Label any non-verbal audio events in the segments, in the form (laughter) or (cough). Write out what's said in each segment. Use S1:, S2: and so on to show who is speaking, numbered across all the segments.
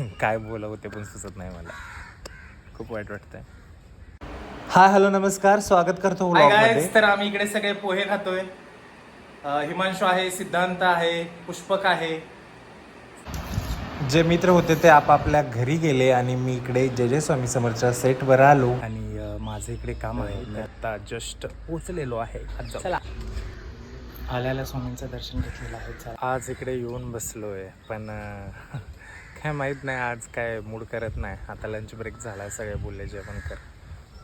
S1: काय बोलावं ते पण सुचत नाही मला. खूप वाईट वाटतंय. हाय हॅलो नमस्कार. स्वागत करतो vlog मध्ये.
S2: तर आम्ही इकडे सगळे पोहे खातोय. अं, हिमांशू आहे सिद्धांत आहे पुष्पक आहे.
S1: जे मित्र होते ते आपापल्या घरी गेले आणि मी इकडे जय जय स्वामी समोरच्या सेटवर आलो. आणि अं, माझं इकडे काम आहे. मी आता जस्ट पोचलेलो आहे. आज जाऊ. आल्याला स्वामींचं दर्शन घेतलेलं आहे. चला. आज इकडे येऊन बसलोय. पण अं, काय माहीत नाही आज काय मूड करत नाही. आता लंच ब्रेक झाला सगळे बोलले जेवण कर.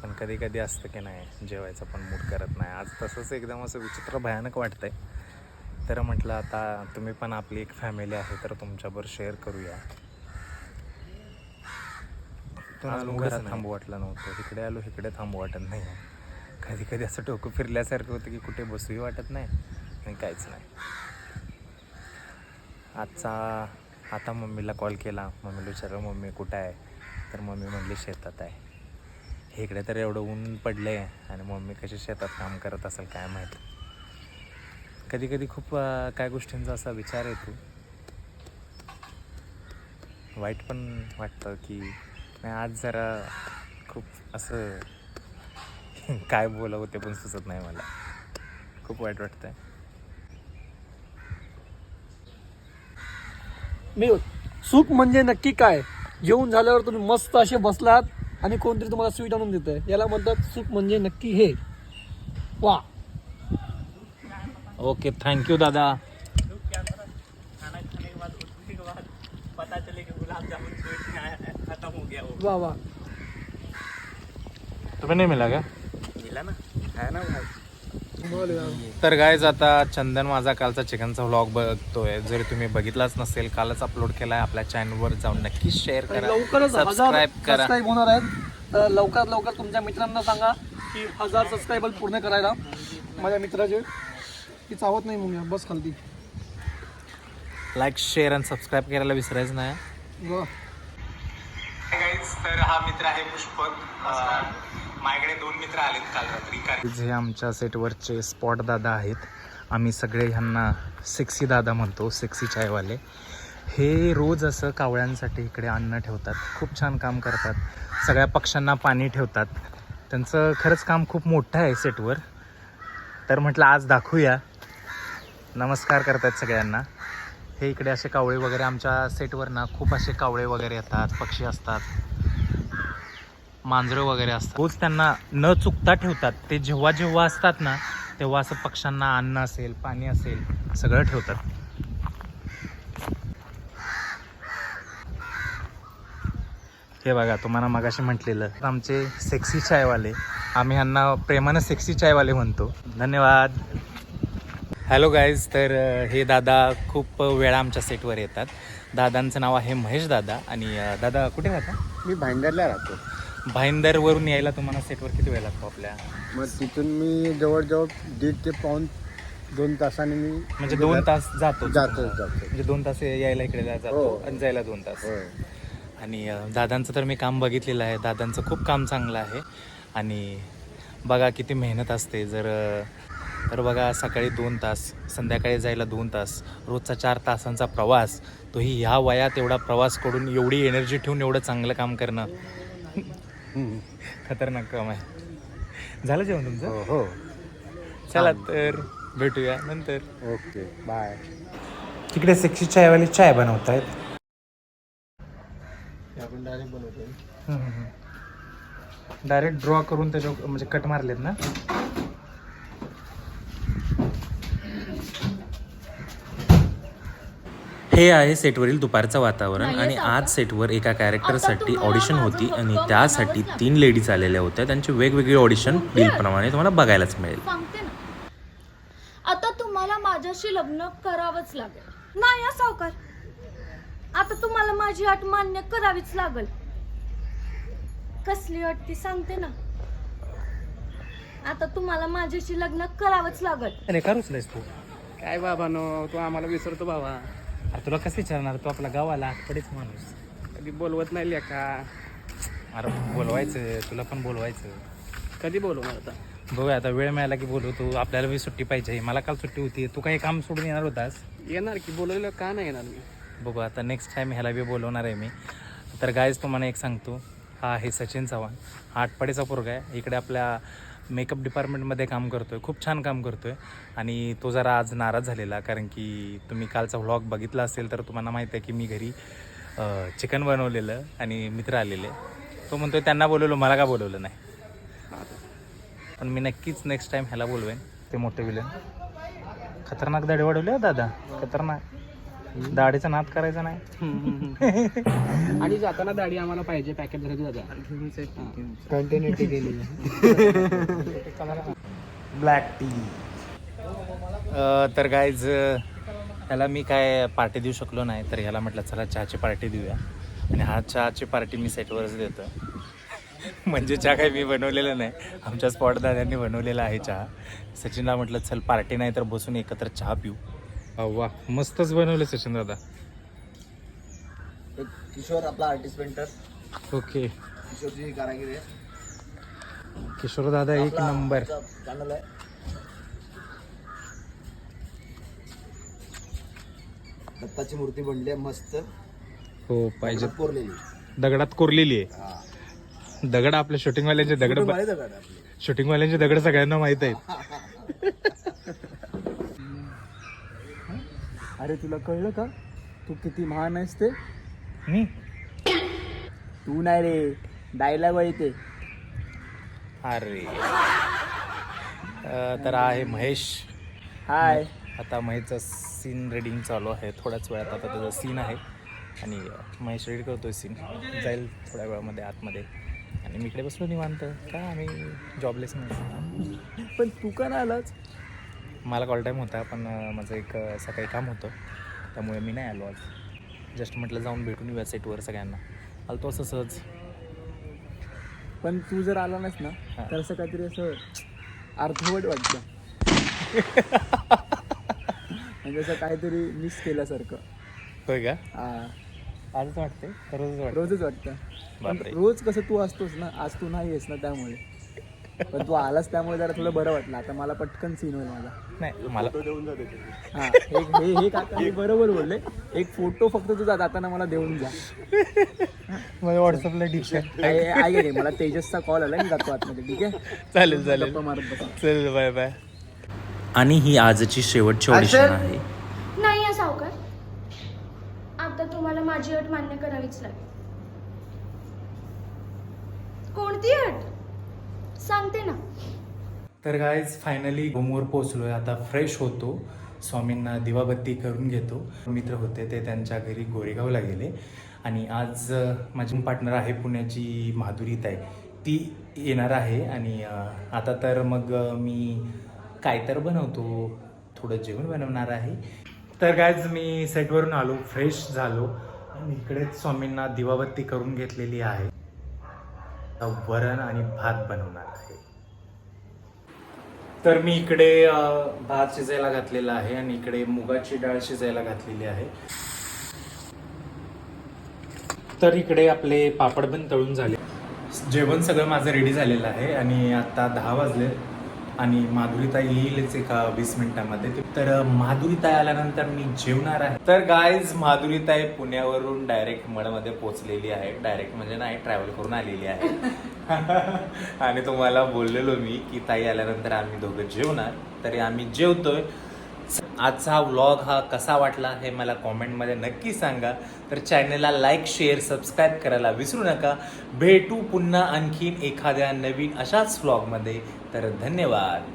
S1: पण कधी कधी असतं की नाही जेवायचं पण मूड करत नाही. आज तसंच एकदम असं विचित्र भयानक वाटतंय. तर म्हटलं आता तुम्ही पण आपली एक फॅमिली आहे तर तुमच्याबरोबर शेअर करूया. घरात. थांबू वाटलं नव्हतं. इकडे आलो इकडे थांबू वाटत नाही कधी कधी असं डोकं फिरल्यासारखं होतं की कुठे बसूही वाटत नाही आणि काहीच नाही. आजचा आता मम्मीला कॉल केला. मम्मीला विचारलं मम्मी कुठं आहे? तर मम्मी म्हणली शेतात आहे. इकडे तर एवढं ऊन पडलं आहे आणि मम्मी कशी शेतात काम करत असेल काय माहिती. कधी कधी खूप काय गोष्टींचा असा विचार येतो. वाईट पण वाटतं की नाही आज जरा खूप असं (laughs) काय बोलावं ते पण सुचत नाही मला. खूप वाईट वाटतं आहे
S3: मी सुख म्हणजे नक्की काय? जेवून झाल्यावर तुम्ही मस्त असे बसलात आणि कोणतरी तुम्हाला स्वीट आणून देत आहे याला म्हणतात सुख म्हणजे नक्की हे. वा.
S1: ओके थँक्यू दादा.
S3: वा वा.
S1: तुम्ही नाही मिला का? तर गायज आता चंदन माझा कालचा चिकनचा व्लॉग बघतोय. जर तुम्ही बघितलाच नसेल कालच अपलोड केलाय आपल्या चॅनलवर जाऊन नक्की शेअर करा.
S3: लवकरच
S1: सबस्क्राईब करा.
S3: होणार आहेत. तर लवकरात लवकर तुमच्या मित्रांना सांगा की हजार सबस्क्राईबर पूर्ण करायला माझ्या मित्राचे. ती चावत नाही मग बस खालती.
S1: लाईक शेअर आणि सबस्क्राईब करायला विसरायचं नाही.
S3: वा.
S2: गाईज तर हा मित्र आहे पुष्पक. माझ्याकडे दोन मित्र आलेत काल रात्री.
S1: जे आमच्या सेटवरचे स्पॉट दादा आहेत आम्ही सगळे ह्यांना सेक्सी दादा म्हणतो सेक्सी चायवाले. हे रोज असं कावळ्यांसाठी इकडे अन्न ठेवतात खूप छान काम करतात. सगळ्या पक्ष्यांना पाणी ठेवतात. त्यांचं खरंच काम खूप मोठं आहे सेटवर. तर म्हटलं आज दाखवूया. नमस्कार करतात सगळ्यांना. हे इकडे असे कावळे वगैरे आमच्या सेटवर ना खूप असे कावळे वगैरे येतात पक्षी असतात. मांजरं वगैरे असतात. रोज त्यांना न चुकता ठेवतात. ते जेव्हा जेव्हा असतात ना तेव्हा असं पक्ष्यांना अन्न असेल पाणी असेल सगळं ठेवतात. हे बघा तुम्हाला मगाशी म्हटलेलं. आमचे सेक्सी चायवाले आम्ही ह्यांना प्रेमानं सेक्सी चायवाले म्हणतो. धन्यवाद. हॅलो गाईज तर हे दादा खूप वेळा आमच्या सेटवर येतात. दादांचं नाव आहे महेश दादा आणि दादा कुठे राहता?
S4: मी भांडरला राहतो.
S1: भाईंदरवरून यायला तुम्हाला सेटवर किती वेळ लागतो आपल्या?
S4: मग तिथून मी जवळजवळ दीड ते पाऊन दोन तासाने मी
S1: म्हणजे दोन तास जातो.
S4: जातो
S1: म्हणजे दोन तास यायला इकडे जा- जातो
S4: हो.
S1: आणि जायला दोन तास.
S4: होय.
S1: आणि अ, दादांचं तर मी काम बघितलेलं आहे. दादांचं खूप काम चांगलं आहे. आणि बघा किती मेहनत असते. जर अ, तर बघा सकाळी दोन तास संध्याकाळी जायला दोन तास रोजचा चार तासांचा प्रवास तोही ह्या वयात एवढा प्रवास करून एवढी एनर्जी ठेवून एवढं चांगलं काम करणं. खतरनाक काम आहे. झालं जेवण तुमचं?
S4: हो हो.
S1: चला तर भेटूया नंतर.
S4: Okay bye.
S1: तिकडे सेक्सी चायवाले चाय बनवत आहेत
S4: आपण डायरेक्ट बनवतो
S1: डायरेक्ट ड्रॉ करून त्याच्या म्हणजे कट मारलेत ना? हे आहे सेटवरील दुपारचं वातावरण आणि आज सेटवर एका कॅरेक्टरसाठी ऑडिशन होती आणि त्यासाठी तीन लेडीज आलेल्या होत्या. त्यांची वेगवेगळी ऑडिशन प्रमाणे तुम्हाला बघायलाच मिळेल.
S5: आता तुम्हाला माझ्याशी लग्न करावंच लागेल. नाही हा सावकार. आता तुम्हाला माझी अट मान्य करावीच लागल. कसली अट ती सांगते ना. आता तुम्हाला माझ्याशी लग्न करावंच लागल.
S1: अरे करूच नाहीस तू.
S3: काय बाबा नो तू आम्हाला विसरतो बाबा
S1: अरे तुला कसं विचारणार? तू आपला गावाला आठवडीच माणूस.
S3: कधी बोलवत नाही लेखा
S1: अरे बोलवायचं तुला पण बोलवायचं.
S3: कधी बोलवणार आता?
S1: बघूया आता वेळ मिळाला की बोलवतो आपल्याला बी सुट्टी पाहिजे. मला काल सुट्टी होती. तू काही काम सोडून येणार होतास?
S3: येणार की बोलवलं का नाही येणार मी?
S1: बघू आता नेक्स्ट टाईम ह्याला बी बोलवणार आहे मी. तर गायज तुम्हाला एक सांगतो. हा आहे सचिन चव्हाण. हा आटपाडीचा पोरगा आहे. इकडे आपल्या मेकअप डिपार्टमेंटमध्ये काम करतो आहे खूप छान काम करतो आहे आणि तो जरा आज नाराज झालेला कारण की तुम्ही कालचा व्लॉग बघितला असेल तर तुम्हाला माहीत आहे की मी घरी चिकन बनवलेलं आणि मित्र आलेले. तो म्हणतो त्यांना बोलवलं मला का बोलवलं नाही? पण मी नक्कीच नेक्स्ट टाईम ह्याला बोलवेन ते मोठे विलन खतरनाक दाढी वाढवले दादा खतरनाक. दाढीचा नाद करायचा नाही.
S3: आणि जाताना दाढी आम्हाला पाहिजे पॅकेट झाली जाता
S4: कंटिन्युटी केली
S1: ब्लॅक टी तर गाईज ह्याला मी काय पार्टी देऊ शकलो नाही तर ह्याला म्हटलं चला चहाची पार्टी देऊया. आणि हा चहाची पार्टी मी सेटवरच देतो म्हणजे चहा काही मी बनवलेलं नाही. आमच्या स्पॉट दादांनी बनवलेला आहे चहा. सचिनला म्हटलं चल पार्टी नाही तर बसून एकत्र चहा पिऊ. वा मस्तच बनवलं सचिन दादा.
S6: किशोर आपला आर्टिस्ट पेंटर
S1: ओके.
S6: किशोरची कारागिरी आहे.
S1: किशोर दादा एक नंबर.
S6: चॅनल आहे. दत्ताची मूर्ती बनली आहे मस्त.
S1: हो पाहिजे.
S6: कोरलेली.
S1: दगडात कोरलेली आहे. दगड आपल्या शूटिंगवाल्यांचे दगड
S6: माहिती आहे का आपली.
S1: शूटिंगवाल्यांचे दगड सगळ्यांना माहीत आहेत. (laughs)
S3: अरे तुला कळलं का? तू किती महान आहेस ते?
S1: मी?
S3: तू नाही रे डायलॉग ते.
S1: अरे. अं, तर आहे महेश.
S3: हाय.
S1: आता महेशचा सीन रेडिंग चालू आहे. थोड्याच वेळात आता त्याचा सीन आहे. आणि अं, महेश रेडी करतोय सीन जाईल थोड्या वेळामध्ये आतमध्ये. आणि मी इकडे बसलो निवांत. काय आम्ही जॉबलेस नाही?
S3: पण तू का नाही आलाच
S1: मला कॉल टाईम होता पण माझं एक सकाळी काम होतं. त्यामुळे मी नाही आलो आज. जस्ट म्हटलं जाऊन भेटून येऊया सेटवर सगळ्यांना. आलो तो असं सहज.
S3: पण तू जर आला नाहीस ना. तर असं काहीतरी असं अर्धवट वाटतं. म्हणजे असं काहीतरी मिस केल्यासारखं.
S1: होय का?
S3: हा.
S1: आजच वाटते रोजच वाटतं
S3: रोजच वाटतं.
S1: बापरे.
S3: रोज कसं तू असतोस ना आज तू नाही आहेस ना त्यामुळे. पण तू आलास त्यामुळे जरा थोडं बरं वाटलं. आता मला पटकन सीन होईल माझा.
S1: नाही मला
S3: हा हे हे हे काका हे बरोबर बोलले. एक फोटो फक्त तुझा जाताना मला देऊन जा.
S1: माझ्या व्हॉट्सअपला
S3: ऐ- ऐक रे मला तेजसचा कॉल आला मी जातो आतमध्ये ठीक आहे?
S1: चालेल चालेल.
S3: गप्पा मारत बसा.
S1: चल बाय बाय आणि ही आजची शेवटची ऑडिशन आहे.
S5: नाही या सावकार. आता तुम्हाला माझी अट मान्य करावीच लागेल. कोणती अट? सांगते ना.
S1: तर गायज फायनली होमवर आहे आता फ्रेश होतो. स्वामींना दिवाबत्ती करून घेतो. मित्र होते ते त्यांच्या घरी गोरेगावला गेले. आणि आज माझी पार्टनर आहे पुण्याची माधुरीत आहे ती येणार आहे आणि आता तर मग मी काय तर बनवतो. थोडं जेवण बनवणार आहे. तर गायज मी सेटवरून आलो. फ्रेश झालो. आणि इकडेच स्वामींना दिवाबत्ती करून घेतलेली आहे. वरण आणि भात बनवणार आहे. तर मी इकडे भात शिजायला घातलेला आहे आणि इकडे मुगाची डाळ शिजायला घातलेली आहे. तर इकडे आपले पापड पण तळून झाले. जेवण सगळं माझं रेडी झालेलं आहे आणि आता दहा वाजले. आणि माधुरीताई येईलच एका वीस मिनिटांमध्ये. तर माधुरीताई आल्यानंतर मी जेवणार आहे. तर गायज माधुरीताई पुण्यावरून डायरेक्ट मडमध्ये पोहोचलेली आहे. डायरेक्ट म्हणजे नाही ट्रॅव्हल करून आलेली आहे. (laughs) आणि तुम्हाला बोललेलो मी की ताई आल्यानंतर आम्ही दोघं जेवणार. तरी आम्ही जेवतोय. आजचा व्लॉग हा कसा वाटला हे मला कॉमेंटमध्ये नक्की सांगा. तर चॅनलला लाईक शेअर सबस्क्राईब करायला विसरू नका. भेटू पुन्हा आणखीन एखाद्या नवीन अशाच व्लॉगमध्ये तर धन्यवाद.